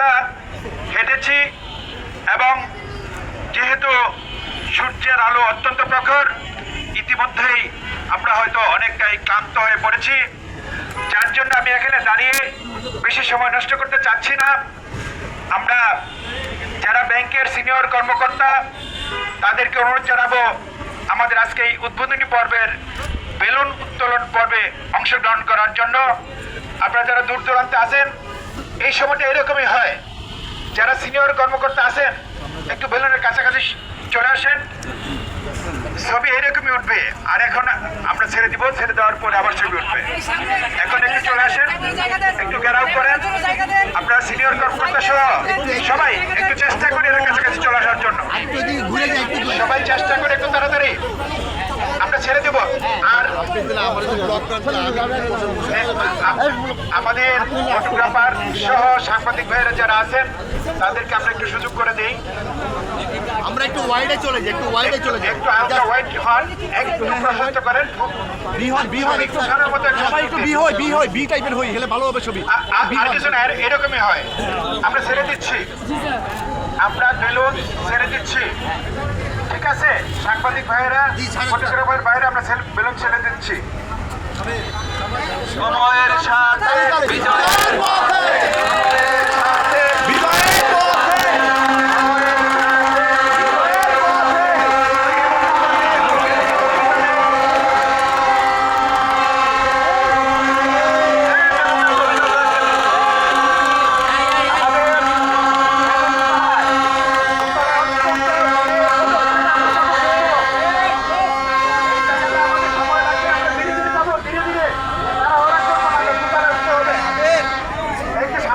রাস্তা হেঁটেছি এবং যেহেতু সূর্যের আলো অত্যন্ত প্রখর, ইতিমধ্যেই আমরা হয়তো অনেকটাই ক্লান্ত হয়ে পড়েছি। যার জন্য আমি এখানে দাঁড়িয়ে বেশি সময় নষ্ট করতে চাচ্ছি না। আমরা যারা ব্যাংকের সিনিয়র কর্মকর্তা, তাদেরকে অনুরোধ জানাব, আমাদের আজকে এই উদ্বোধনী পর্বের বেলুন উত্তোলন পর্বে অংশগ্রহণ করার জন্য। আপনারা যারা দূর দূরান্তে আছেন এই সময়টা এরকমই হয়। যারা সিনিয়র কর্মকর্তা আছেন, একটু বেলুনের কাছাকাছি চলে আসেন। ছবি এরকমই উঠবে। আর এখন আমরা ছেড়ে দিব, ছেড়ে দেওয়ার পরে আবার ছবি উঠবে। এখন একটু চলে আসেন, একটু ঘেরাও করেন। আপনারা সিনিয়র কর্মকর্তা সহ সবাই একটু চেষ্টা করে এর কাছাকাছি চলে আসার জন্য। সবাই চেষ্টা করে একটু তাড়াতাড়ি আমরা ছেড়ে দেব আর আমার একটু ব্লক করে আমাদের ফটোগ্রাফার সহ সাংবাদিক ভাইয়েরা যারা আছেন তাদেরকে আমরা একটু সুযোগ করে দিই। আমরা একটু ওয়াইডে চলে যাই একটু ওয়াইডে চলে যাই। একটু হালকা ওয়াইড হন একটু প্রশস্ত করেন। বিহন বিহন একটু খানার মতো একটু সবাই একটু বি হই বি হই বি টাইপের হই হলে ভালো হবে ছবি। আর কিছু না এর- এরকমই হয়। আমরা ছেড়ে দিচ্ছি। আমরা বেলুন ছেড়ে দিচ্ছি। ঠিক আছে? সাংবাদিক ভাইয়েরা। ফটোগ্রাফার ভাইয়েরা আমরা বেলুন ছেড়ে দিচ্ছি। সময়ের সাথে